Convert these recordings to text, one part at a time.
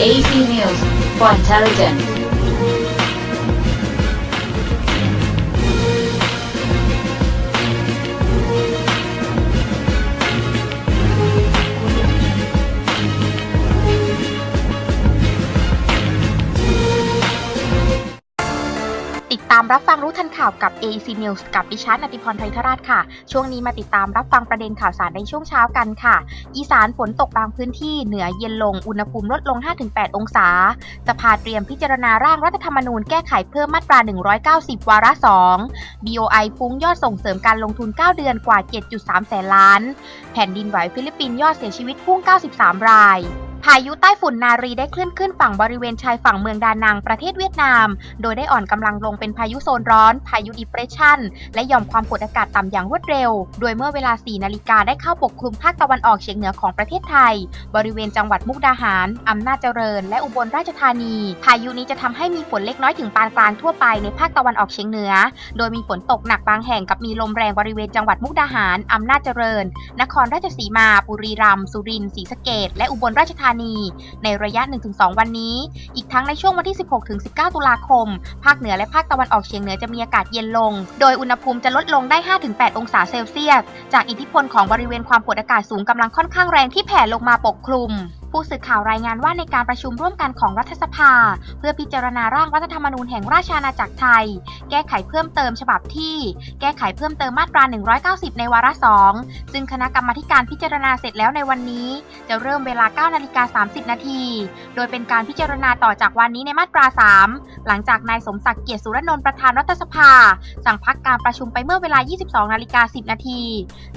AP News for Intelligence. ามรับฟังรู้ทันข่าวกับ AEC News กับดิฉันอติพรไทยทราชค่ะ ช่วงนี้มาติดตามรับฟังประเด็นข่าวสารในช่วงเช้ากันค่ะ อีสานฝนตกบางพื้นที่เหนือเย็นลงอุณหภูมิลดลง 5-8 องศาสภาเตรียมพิจารณาร่างรัฐธรรมนูญแก้ไขเพิ่มมาตรา 190 วาระ 2 BOI ฟุ้งยอดส่งเสริมการลงทุน 9 เดือนกว่า 7.3 แสนล้าน แผ่นดินไหวฟิลิปปินส์ยอดเสียชีวิตพุ่ง 93 รายายุใต้ฝุ่นนารีได้เคลื่อนขึ้นฝั่งบริเวณชายฝั่งเมืองดานังประเทศเวียดนาม โดยได้อ่อนกำลังลงเป็นพายุโซนร้อน พายุดิเปรสชันและยอมความกดอากาศต่ำอย่างรวดเร็ว โดยเมื่อเวลา 4 นาฬิกาได้เข้าปกคลุมภาคตะวันออกเฉียงเหนือของประเทศไทย บริเวณจังหวัดมุกดาหาร อำนาจเจริญ และอุบลราชธานี พายุนี้จะทำให้มีฝนเล็กน้อยถึงปานกลางทั่วไปในภาคตะวันออกเฉียงเหนือ โดยมีฝนตกหนักบางแห่งกับมีลมแรงบริเวณจังหวัดมุกดาหาร อำนาจเจริญ นครราชสีมา บุรีรัมย์ สุรินทร์ ศรีสะเกษและอุบลราชธานีในระยะ 1-2 วันนี้ อีกทั้งในช่วงวันที่ 16-19 ตุลาคม ภาคเหนือและภาคตะวันออกเฉียงเหนือจะมีอากาศเย็นลง โดยอุณหภูมิจะลดลงได้ 5-8 องศาเซลเซียส จากอิทธิพลของบริเวณความกดอากาศสูงกำลังค่อนข้างแรงที่แผ่ลงมาปกคลุมผู้สื่อข่าวรายงานว่าในการประชุมร่วมกันของรัฐสภา เพื่อพิจารณาร่างรัฐธรรมนูญแห่งราชอาณาจักรไทย แก้ไขเพิ่มเติมฉบับที่ แก้ไขเพิ่มเติมมาตรา 190 ในวาระ 2 ซึ่งคณะกรรมาการพิจารณาเสร็จแล้วในวันนี้ จะเริ่มเวลา9นาฬิกา30 นาที โดยเป็นการพิจารณาต่อจากวันนี้ในมาตรา 3 หลังจากนายสมศักดิ์เกียรติสุรนนท์ประธานรัฐสภา สั่งพักการประชุมไปเมื่อเวลา 22นาฬิกา10 นาที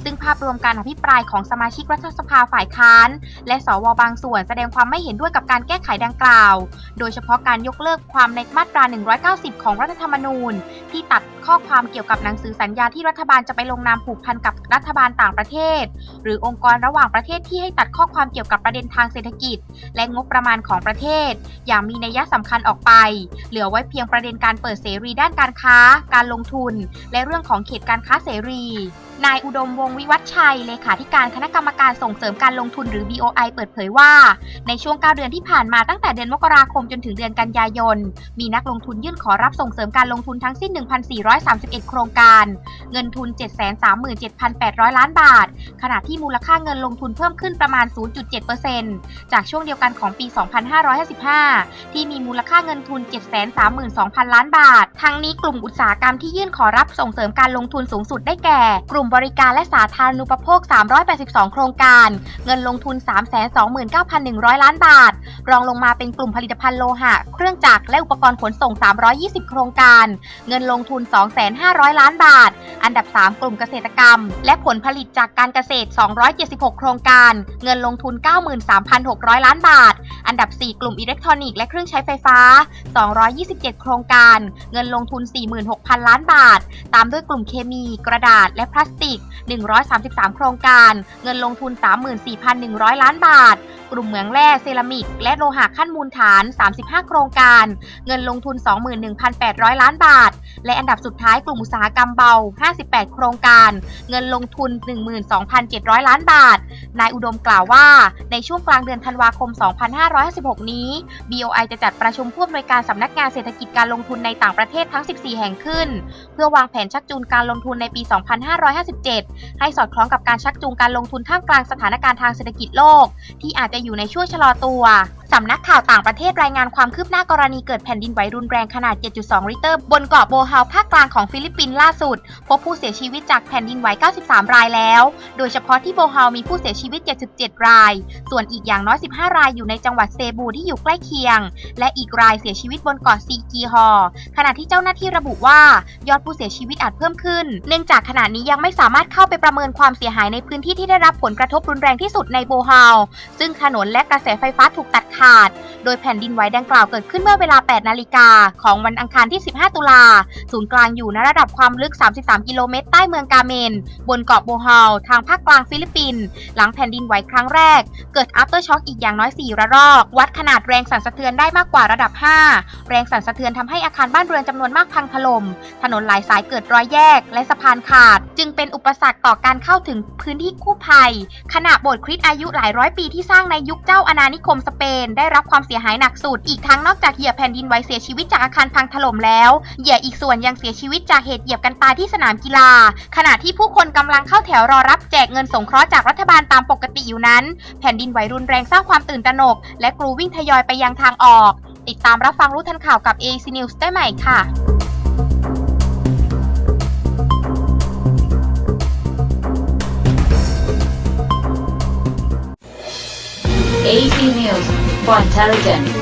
ซึ่งภาพรวมการอภิปรายของสมาชิกรัฐสภาฝ่ายค้าน และสวบางส่วนแสดงความไม่เห็นด้วยกับการแก้ไขดังกล่าว โดยเฉพาะการยกเลิกความในมาตรา 190 ของรัฐธรรมนูญ ที่ตัดข้อความเกี่ยวกับหนังสือสัญญาที่รัฐบาลจะไปลงนามผูกพันกับรัฐบาลต่างประเทศ หรือองค์กรระหว่างประเทศที่ให้ตัดข้อความเกี่ยวกับประเด็นทางเศรษฐกิจ และงบประมาณของประเทศ อย่างมีนัยสำคัญออกไป เหลือไว้เพียงประเด็นการเปิดเสรีด้านการค้า การลงทุน และเรื่องของเขตการค้าเสรี นายอุดมวงศ์วิวัฒชัย เลขาธิการคณะกรรมการส่งเสริมการลงทุนหรือ BOI เปิดเผยว่า ในช่วง 9 เดือนที่ผ่านมาตั้งแต่เดือนมกราคมจนถึงเดือนกันยายน มีนักลงทุนยื่นขอรับส่งเสริมการลงทุนทั้งสิ้น 1,431 โครงการ เงินทุน 737,800 ล้านบาท ขณะที่มูลค่าเงินลงทุนเพิ่มขึ้นประมาณ 0.7%จากช่วงเดียวกันของปี 2555 ที่มีมูลค่าเงินทุน 732,000 ล้านบาท ทั้งนี้กลุ่มอุตสาหกรรมที่ยื่นขอรับส่งเสริมการลงทุนสูงสุดได้แก่ กลุ่มบริการและสาธารณูปโภค 382 โครงการ เงินลงทุน 329,100 ล้านบาท รองลงมาเป็นกลุ่มผลิตภัณฑ์โลหะ เครื่องจักรและอุปกรณ์ขนส่ง 320 โครงการ เงินลงทุน 2,500 ล้านบาท อันดับ 3 กลุ่มเกษตรกรรม และผลผลิตจากการเกษตร 276 โครงการ เงินลงทุน 93,600 ล้านบาท อันดับ 4 กลุ่มอิเล็กทรอนิกส์และเครื่องใช้ไฟฟ้า 227 โครงการ เงินลงทุน 46,000 ล้านบาท ตามด้วยกลุ่มเคมี กระดาษ และพลาสติก133 โครงการ เงินลงทุน 34,100 ล้านบาท กลุ่มเหมืองแร่เซรามิก และโลหะขั้นมูลฐาน 35 โครงการ เงินลงทุน 21,800 ล้านบาท และอันดับสุดท้ายกลุ่มอุตสาหกรรมเบา 58 โครงการ เงินลงทุน 12,700 ล้านบาท นายอุดมกล่าวว่า ในช่วงกลางเดือนธันวาคม 2556 นี้ BOI จะจัดประชุมผู้อำนวยการสำนักงานเศรษฐกิจการลงทุนในต่างประเทศทั้ง 14 แห่งขึ้น เพื่อวางแผนชักจูงการลงทุนในปี 255 2557ให้สอดคล้องกับการชักจูงการลงทุนท่ามกลางสถานการณ์ทางเศรษฐกิจโลก ที่อาจจะอยู่ในช่วงชะลอตัว สำนักข่าวต่างประเทศรายงานความคืบหน้ากรณีเกิดแผ่นดินไหวรุนแรงขนาด 7.2 ริกเตอร์ บนเกาะโบฮาวภาคกลางของฟิลิปปินส์ล่าสุด พบผู้เสียชีวิตจากแผ่นดินไหว 93 รายแล้ว โดยเฉพาะที่โบฮาวมีผู้เสียชีวิต 77 ราย ส่วนอีกอย่างน้อย 15 รายอยู่ในจังหวัดเซบูที่อยู่ใกล้เคียง และอีกรายเสียชีวิตบนเกาะซีกีฮอร์ขณะที่เจ้าหน้าที่ระบุว่ายอดผู้เสียชีวิตอาจเพิ่มขึ้น เนื่องจากขณะนี้ยังไม่สามารถเข้าไปประเมินความเสียหายในพื้นที่ที่ได้รับผลกระทบรุนแรงที่สุดในโบฮาวซึ่งถนนและกระแสไฟฟ้าถูกตัดขาดขาด โดยแผ่นดินไหวดังกล่าวเกิดขึ้นเมื่อเวลา 8 นาฬิกาของวันอังคารที่ 15 ตุลา ศูนย์กลางอยู่ณระดับความลึก 33 กิโลเมตรใต้เมืองกาเมน บนเกาะโบฮาวทางภาคกลางฟิลิปปินส์หลังแผ่นดินไหวครั้งแรก เกิด after shock อีกอย่างน้อย 4 ระลอก วัดขนาดแรงสั่นสะเทือนได้มากกว่าระดับ 5 แรงสั่นสะเทือนทำให้อาคารบ้านเรือนจำนวนมากพังถล่มถนนหลายสายเกิดรอยแยก และสะพานขาด จึงเป็นอุปสรรคต่อการเข้าถึงพื้นที่กู้ภัยขณะโบสถ์คริสต์อายุหลายร้อยปีที่สร้างในยุคเจ้าอาณานิคมสเปนได้รับความสียหายหนักสุด อีกทั้งนอกจากเหยื่อแผ่นดินไหวเสียชีวิตจากอาคารพังถล่มแล้ว เหยื่ออีกส่วนยังเสียชีวิตจากเหตุเหยียบกันตายที่สนามกีฬา ขณะที่ผู้คนกำลังเข้าแถวรอรับแจกเงินสงเคราะห์จากรัฐบาลตามปกติอยู่นั้น แผ่นดินไหวรุนแรงสร้างความตื่นตระหนก และกรูวิ่งทยอยไปยังทางออก ติดตามรับฟังรู้ทันข่าวกับ AC News ได้ใหม่ค่ะ AC News for Intelligent